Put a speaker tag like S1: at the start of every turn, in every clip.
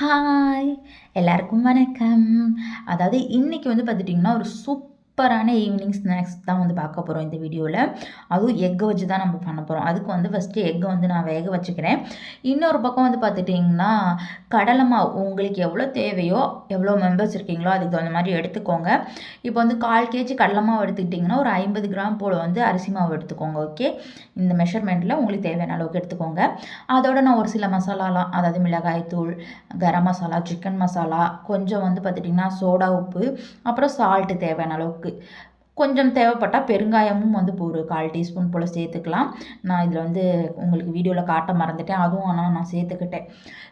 S1: Hi எல்லாருக்கும் வணக்கம். அதாவது இன்றைக்கி வந்து பார்த்துட்டிங்கன்னா ஒரு சூப் சூப்பரான ஈவினிங் ஸ்நாக்ஸ் தான் வந்து பார்க்க போகிறோம் இந்த வீடியோவில் அதுவும் எக்கை வச்சு தான் நம்ம பண்ண போகிறோம் அதுக்கு வந்து ஃபஸ்ட்டு எக்கை வந்து நான் வேக வச்சுக்கிறேன். இன்னொரு பக்கம் வந்து பார்த்துட்டிங்கன்னா கடலை மாவு உங்களுக்கு எவ்வளோ தேவையோ எவ்வளோ மெம்பர்ஸ் இருக்கீங்களோ அதுக்கு தகுந்த மாதிரி எடுத்துக்கோங்க. இப்போ வந்து கால் கேஜி கடலை மாவு எடுத்துக்கிட்டிங்கன்னா ஒரு ஐம்பது கிராம் போல் வந்து அரிசி மாவு எடுத்துக்கோங்க ஓகே இந்த மெஷர்மெண்ட்டில் உங்களுக்கு தேவையான அளவுக்கு எடுத்துக்கோங்க. அதோட நான் ஒரு சில மசாலாலாம் அதாவது மிளகாய் தூள் கரம் மசாலா சிக்கன் மசாலா கொஞ்சம் வந்து பார்த்துட்டிங்கன்னா சோடா உப்பு அப்புறம் சால்ட்டு தேவையான அளவுக்கு கொஞ்சம் தேவைப்பட்டால் பெருங்காயமும் வந்து ஒரு கால் டீஸ்பூன் போல் சேர்த்துக்கலாம். நான் இதில் வந்து உங்களுக்கு வீடியோவில் காட்ட மறந்துட்டேன். அதுவும் ஆனால் நான் சேர்த்துக்கிட்டேன்.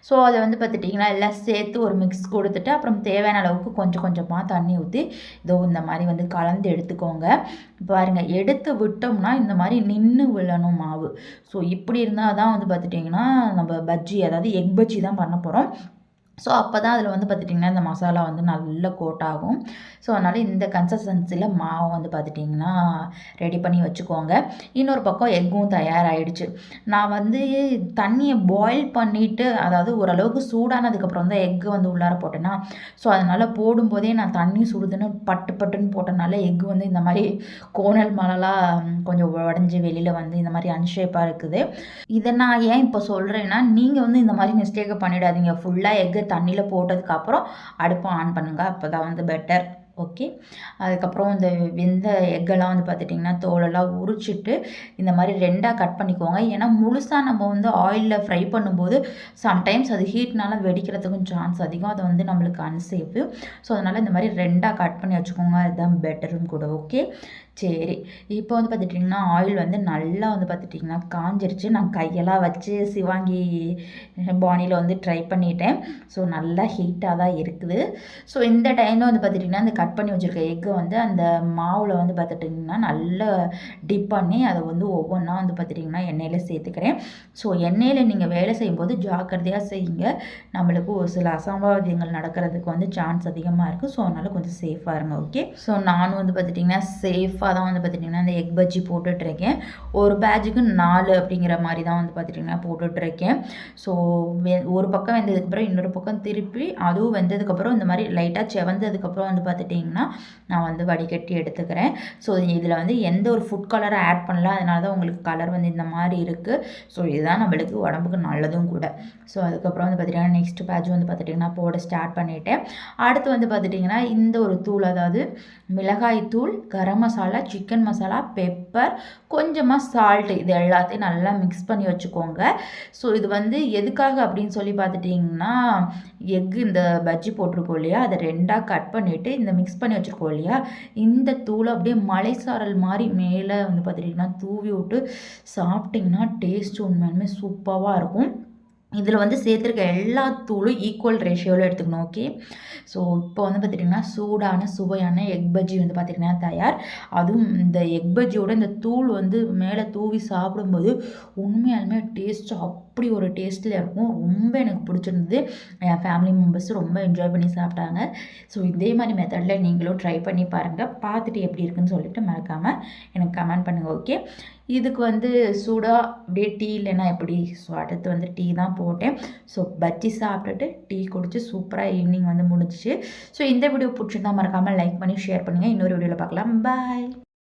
S1: ஸோ அதை வந்து பார்த்துட்டிங்கன்னா எல்லாம் சேர்த்து ஒரு மிக்ஸ் கொடுத்துட்டு அப்புறம் தேவையான அளவுக்கு கொஞ்சம் கொஞ்சமாக தண்ணி ஊற்றி இதோ இந்த மாதிரி வந்து கலந்து எடுத்துக்கோங்க. பாருங்கள் எடுத்து விட்டோம்னா இந்த மாதிரி நின்று விழணும் மாவு. ஸோ இப்படி இருந்தால் தான் வந்து பார்த்துட்டிங்கன்னா நம்ம பஜ்ஜி அதாவது எக் பஜ்ஜி தான் பண்ண போகிறோம் ஸோ அப்போ தான் அதில் வந்து பார்த்துட்டிங்கன்னா இந்த மசாலா வந்து நல்ல கோட் ஆகும். ஸோ அதனால் இந்த கன்சிஸ்டன்சியில் மாவை வந்து பார்த்துட்டிங்கன்னா ரெடி பண்ணி வச்சுக்கோங்க. இன்னொரு பக்கம் எக்கும் தயாராகிடுச்சு நான் வந்து தண்ணியை பாயில் பண்ணிவிட்டு அதாவது ஓரளவுக்கு சூடானதுக்கப்புறம் தான் எக்கு வந்து உள்ளார போட்டேன்னா ஸோ அதனால் போடும்போதே நான் தண்ணி சுடுதுன்னு பட்டு பட்டுன்னு போட்டனால எக்கு வந்து இந்த மாதிரி கோணல் மலலாம் கொஞ்சம் உடஞ்சி வெளியில் வந்து இந்த மாதிரி அன்ஷேப்பாக இருக்குது. இதை நான் ஏன் இப்போ சொல்கிறேன்னா நீங்கள் வந்து இந்த மாதிரி மிஸ்டேக்கை பண்ணிடாதீங்க. ஃபுல்லாக எக்கு தண்ணியில் போட்டதுக்கப்புறம் அடுப்பை ஆன் பண்ணுங்கள் அப்போ தான் வந்து பெட்டர் ஓகே அதுக்கப்புறம் இந்த வெந்த எக்கெல்லாம் வந்து பார்த்துட்டிங்கன்னா தோலெல்லாம் உரிச்சிட்டு இந்த மாதிரி ரெண்டாக கட் பண்ணிக்கோங்க. ஏன்னா முழுசாக நம்ம வந்து ஆயிலில் ஃப்ரை பண்ணும்போது சம்டைம்ஸ் அது ஹீட்னால வெடிக்கிறதுக்கும் சான்ஸ் அதிகம். அது வந்து நம்மளுக்கு அன்சேஃபு ஸோ அதனால் இந்த மாதிரி ரெண்டாக கட் பண்ணி வச்சுக்கோங்க. அதுதான் பெட்டரும் கூட. ஓகே சரி. இப்போ வந்து பார்த்துட்டிங்கன்னா ஆயில் வந்து நல்லா வந்து பார்த்துட்டிங்கன்னா காஞ்சிருச்சு. நான் கையெல்லாம் வச்சு சிவாங்கி பானியில் வந்து ட்ரை பண்ணிட்டேன். ஸோ நல்லா ஹீட்டாக தான் இருக்குது. ஸோ இந்த டைமில் வந்து பார்த்துட்டிங்கன்னா அந்த கட் கட் பண்ணி வச்சுருக்க எக்கை வந்து அந்த மாவில் வந்து பார்த்துட்டிங்கன்னா நல்லா டிப் பண்ணி அதை வந்து ஒவ்வொன்றா வந்து பார்த்துட்டிங்கன்னா எண்ணெயில் சேர்த்துக்கிறேன். ஸோ எண்ணெயில் நீங்கள் வேலை செய்யும்போது ஜாக்கிரதையாக செய்யுங்க. நம்மளுக்கு ஒரு சில அசம்பாவிதங்கள் நடக்கிறதுக்கு வந்து சான்ஸ் அதிகமாக இருக்குது ஸோ அதனால் கொஞ்சம் சேஃபாக இருங்க ஓகே ஸோ நானும் வந்து பார்த்துட்டிங்கன்னா சேஃபாக தான் வந்து பார்த்துட்டிங்கன்னா அந்த எக் பஜ்ஜி போட்டுட்ருக்கேன். ஒரு பேட்சுக்கு நாலு அப்படிங்கிற மாதிரி தான் வந்து பார்த்துட்டிங்கன்னா போட்டுட்ருக்கேன். ஸோ வெ ஒரு பக்கம் வெந்ததுக்கப்புறம் இன்னொரு பக்கம் திருப்பி அதுவும் வெந்ததுக்கப்புறம் இந்த மாதிரி லைட்டாக செவந்ததுக்கப்புறம் வந்து பார்த்துட்டிங்கன்னா நான் வந்து வடிகட்டி எடுத்துக்கிறேன். ஸோ இதில் வந்து எந்த ஒரு ஃபுட் கலரை ஆட் பண்ணல அதனால தான் உங்களுக்கு கலர் வந்து இந்த மாதிரி இருக்குது ஸோ இதுதான் நம்மளுக்கு உடம்புக்கு நல்லதும் கூட. ஸோ அதுக்கப்புறம் வந்து பார்த்திங்கன்னா நெக்ஸ்ட் பேட்ச் வந்து பார்த்துட்டிங்கன்னா போட ஸ்டார்ட் பண்ணிவிட்டேன் அடுத்து வந்து பார்த்துட்டிங்கன்னா இந்த ஒரு தூள் அதாவது மிளகாய் தூள் கரம் மசாலா மசாலா சிக்கன் மசாலா பெப்பர் கொஞ்சமாக சால்ட்டு இது எல்லாத்தையும் நல்லா மிக்ஸ் பண்ணி வச்சுக்கோங்க. ஸோ இது வந்து எதுக்காக அப்படின்னு சொல்லி பார்த்துட்டிங்கன்னா எக்கு இந்த பஜ்ஜி போட்டிருக்கோம் இல்லையா அதை ரெண்டாக கட் பண்ணிவிட்டு இந்த மிக்ஸ் பண்ணி வச்சுருக்கோம் இல்லையா? இந்த தூளை அப்படியே மலை சாரல் மாதிரி மேலே வந்து பார்த்துட்டிங்கன்னா தூவி விட்டு சாப்பிட்டிங்கன்னா டேஸ்ட் உண்மையுமே சூப்பராக இருக்கும். இதில் வந்து சேர்த்துருக்க எல்லா தூளும் ஈக்குவல் ரேஷியோவில் எடுத்துக்கணும் ஓகே ஸோ இப்போ வந்து பார்த்துட்டிங்கன்னா சூடான சுவையான எக் பஜ்ஜி வந்து பார்த்திங்கன்னா தயார். அதுவும் இந்த எக் பஜ்ஜியோட இந்த தூள் வந்து மேலே தூவி சாப்பிடும்போது உண்மையாலுமே டேஸ்ட் அப்படி ஒரு டேஸ்ட்டில் இருக்கும். ரொம்ப எனக்கு பிடிச்சிருந்தது. என் ஃபேமிலி மெம்பர்ஸ் ரொம்ப என்ஜாய் பண்ணி சாப்பிட்டாங்க. ஸோ இதே மாதிரி மெத்தடில் நீங்களும் ட்ரை பண்ணி பாருங்கள் பார்த்துட்டு எப்படி இருக்குன்னு சொல்லிட்டு மறக்காமல் எனக்கு கமெண்ட் பண்ணுங்கள் ஓகே இதுக்கு வந்து சூடாக அப்படியே டீ இல்லைன்னா எப்படி? ஸோ அடுத்து வந்து டீ தான் போட்டேன். ஸோ பஜ்ஜி சாப்பிட்டுட்டு டீ குடிச்சு சூப்பராக ஈவினிங் வந்து முடிஞ்சிச்சு. ஸோ இந்த வீடியோ பிடிச்சிருந்தா மறக்காமல் லைக் பண்ணி ஷேர் பண்ணுங்கள் இன்னொரு வீடியோவில் பார்க்கலாம். பாய்